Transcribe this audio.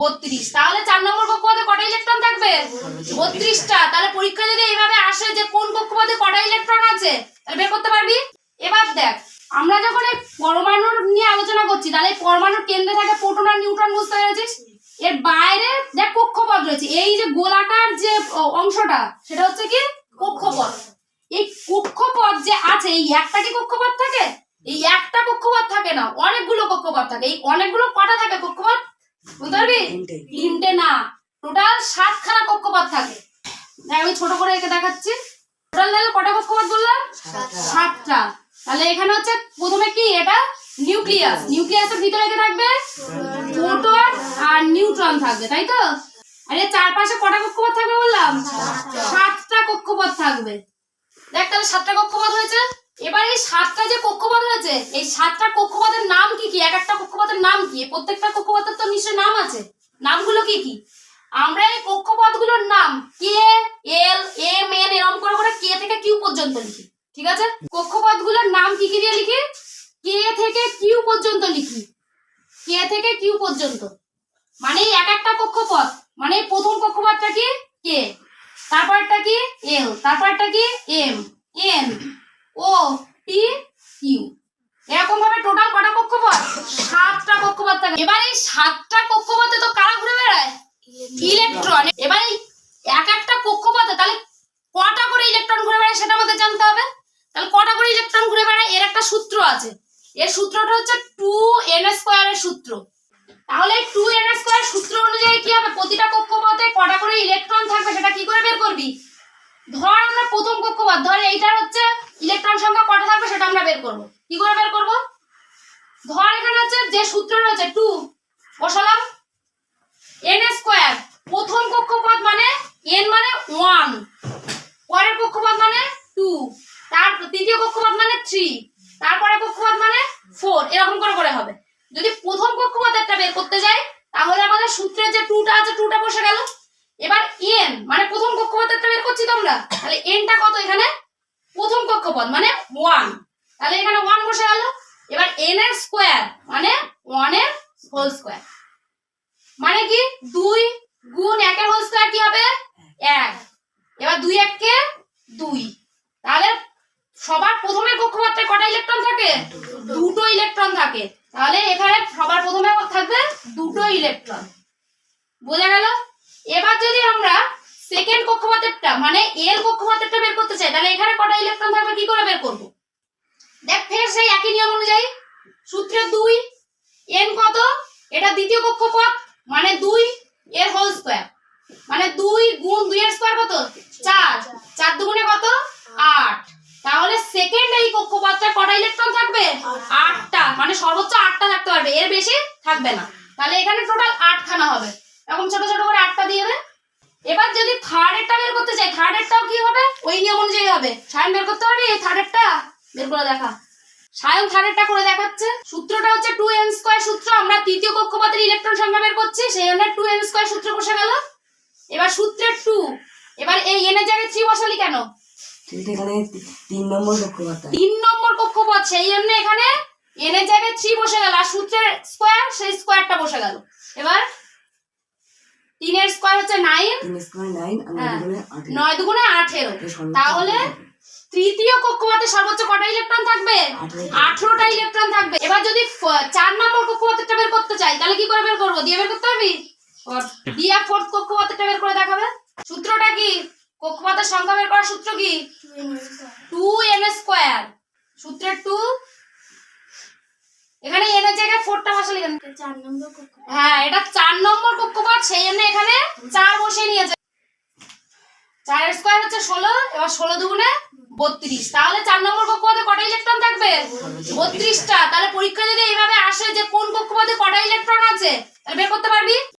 বত্রিশ। তাহলে চার নম্বর কক্ষপথে কটা ইলেকট্রন থাকবে? বত্রিশটা। তাহলে যদি এইভাবে আসে যে কোন কটা ইলেকট্রন আছে, তাহলে বের করতে পারবি? এবার দেখ, আমরা যখন এই পরমাণুর নিয়ে আলোচনা করছি, তাহলে পরমাণুর কেন্দ্রে থাকে আর এর বাইরে কক্ষপথ রয়েছে। এই যে গোলাকার যে অংশটা, সেটা হচ্ছে কি? কক্ষপথ। এই কক্ষপথ যে আছে, এই একটা কি থাকে? এই একটা কক্ষপথ থাকে না, অনেকগুলো কক্ষপথ থাকে। এই অনেকগুলো কটা থাকে কক্ষপথ? বুঝতে পারবি? তিনটে। না। টোটাল সাতখানা কক্ষপথ থাকে। দেখ আমি ছোট করে একে দেখাচ্ছি। টোটাল তাহলে কটা কক্ষপথ বললাম? সাতটা। তাহলে এখানে হচ্ছে প্রথমে কি? এটা নিউক্লিয়াস নিউক্লিয়াসের ভিতরে কি থাকবে? প্রোটন আর নিউট্রন থাকবে তাই তো? আর এর চারপাশে কটা কক্ষপথ থাকবে বললাম? সাতটা কক্ষপথ থাকবে। দেখ তাহলে সাতটা কক্ষপথ হয়েছে। এবার এই সাতটা যে কক্ষপথ হয়েছে এই সাতটা কক্ষপথের নাম কি কি? এক একটা কক্ষপথের নাম কি? প্রত্যেকটা কক্ষপথের তো নিশ্চয় নাম আছে। নামগুলো কি কি? আমরা এই কক্ষপথগুলোর নাম কে এল এম এন এরকম করে করে কে থেকে কিউ পর্যন্ত লিখি, ঠিক আছে? কক্ষপথগুলোর নাম কি কি দিয়ে লিখি? কে থেকে কিউ পর্যন্ত লিখি। কে থেকে কিউ পর্যন্ত। মানে এক একটা কক্ষপথ। মানে প্রথম কক্ষপথটা কি? কে তারপরটা কি? এল তারপরটা কি? M N O, P, Q. এরকম ভাবে টোটাল কটা কক্ষপথ? সাতটা কক্ষপথ থাকে। এবার এই সাতটা কক্ষপথে তো কারা ঘুরে বেড়ায়? ইলেকট্রন এবার এই এক একটা কক্ষপথে তাহলে কটা করে ইলেকট্রন ঘুরে বেড়ায় সেটা আমাদের জানতে হবে। তাহলে কটা করে ইলেকট্রন ঘুরে বেড়ায়? এর একটা সূত্র আছে। এর সূত্রটা হচ্ছে টু এন স্কোয়ারের সূত্র। তাহলে টু এন স্কোয়ার সূত্র অনুযায়ী কি হবে? প্রতিটা কক্ষপথে কটা করে ইলেকট্রন থাকবে সেটা কি করে বের করবি? ধর আমরা প্রথম কক্ষপথ, ধর এইটার হচ্ছে ইলেকট্রন সংখ্যা কটা থাকবে সেটা আমরা বের করব। কি করে বের করব? ধর এখানে হচ্ছে যে সূত্র রয়েছে টু বসালাম। এন স্কোয়ার প্রথম কক্ষপথ মানে এন মানে ওয়ান পরের কক্ষপথ মানে টু তার তৃতীয় কক্ষপথ মানে থ্রি তারপরে কক্ষপথ মানে ফোর এরকম করে করে হবে। যদি প্রথম কক্ষপথ একটা বের করতে যাই, তাহলে আমাদের সূত্রের যে টুটা আছে টুটা বসে গেল। এবার এন মানে প্রথম কক্ষপথেরটা বের করছি তোমরা। তাহলে এনটা কত এখানে? প্রথম কক্ষপথ মানে ওয়ান তাহলে এখানে ওয়ান বসে গেল। এবার এন এর স্কোয়ার মানে ওয়ানের হোল স্কোয়ার মানে কি? দুই গুণ একের হোল স্কোয়ার কি হবে? এক। এবার দুই এককে দুই। তাহলে সবার প্রথমে কক্ষপথে কটা ইলেকট্রন থাকে? দুটো ইলেকট্রন থাকে। তাহলে এখানে সবার প্রথমে থাকবে দুটো ইলেকট্রন বোঝা গেল? এবার যদি আমরা সেকেন্ড কক্ষপথেরটা মানে এল কক্ষপথেরটা বের করতে চাই, তাহলে এখানে কটা ইলেকট্রন থাকবে? কি করে বের করব? দেখ, ফের সেই একই নিয়ম অনুযায়ী সূত্রে দুই এন কত? এটা দ্বিতীয় কক্ষপথ মানে দুই, এর হোল স্কোয়ার মানে দুই গুণ দুই এর স্কোয়ার কত? চার। চার দুগুণে কত? আট। তাহলে সেকেন্ড এই কক্ষপথটা কটা ইলেকট্রন থাকবে? আটটা। মানে সর্বোচ্চ আটটা থাকতে পারবে। এর বেশি থাকবে না। তাহলে এখানে টোটাল আটখানা হবে। এরকম ছোট ছোট করে আটটা দিয়ে দেবে এবার যদি থার্ড এরটা বের করতে চাই থার্ড এরটাও কি হবে? ওই নিয়ম অনুযায়ী হবে। সায়ন বের করতে এই থার্ড এরটা বের করে দেখা। সায়ন থার্ড এরটা করে দেখাচ্ছে। সূত্রটা হচ্ছে টু এন স্কোয়ার সূত্র। আমরা তৃতীয় কক্ষপথের ইলেকট্রন সংখ্যা বের করছি সেই জন্য টু এন স্কোয়ার সূত্র বসে গেল। এবার সূত্রের টু এবার এই এনের জায়গায় থ্রি বসালি কেন? এখানে তিন নম্বর কক্ষপথ তিন নম্বর কক্ষপথ সেই জন্য এখানে এন এর জায়গায় থ্রি বসে গেল। আর সূত্রের স্কোয়ার সেই স্কোয়ারটা বসে গেল। এবার তিনের স্কোয়ার হচ্ছে নাইন হ্যাঁ। নয় দুগুণে আঠেরো। তাহলে তৃতীয় কক্ষপথে সর্বোচ্চ কটা ইলেকট্রন থাকবে? আঠেরোটা। ইলেকট্রন থাকবে। এবার যদি চার নম্বর কক্ষপথেরটা বের করতে চাই তাহলে কি করে বের করব? দিয়ে বের করতে পারবি। দিয়া ফোর্থ কক্ষপথেরটা বের করে দেখাবে। সূত্রটা কি? কক্ষপথের সংখ্যা বের করার সূত্র কি? টু এন স্কোয়ার সূত্রের টু এখানে এনে এর জায়গায় ফোরটা বসালে কেন চার নম্বর হ্যাঁ এটা চার নম্বর কক্ষপথ সেই জন্য এখানে চার বসিয়ে নিয়েছে। চার স্কোয়ার হচ্ছে ষোলো এবার ষোলো দুগুণে বত্রিশ। তাহলে চার নম্বর কক্ষপথে কটা ইলেকট্রন থাকবে? বত্রিশটা। তাহলে পরীক্ষা যদি এইভাবে আসে যে কোন কক্ষপথে কটা ইলেকট্রন আছে তাহলে বের করতে পারবি?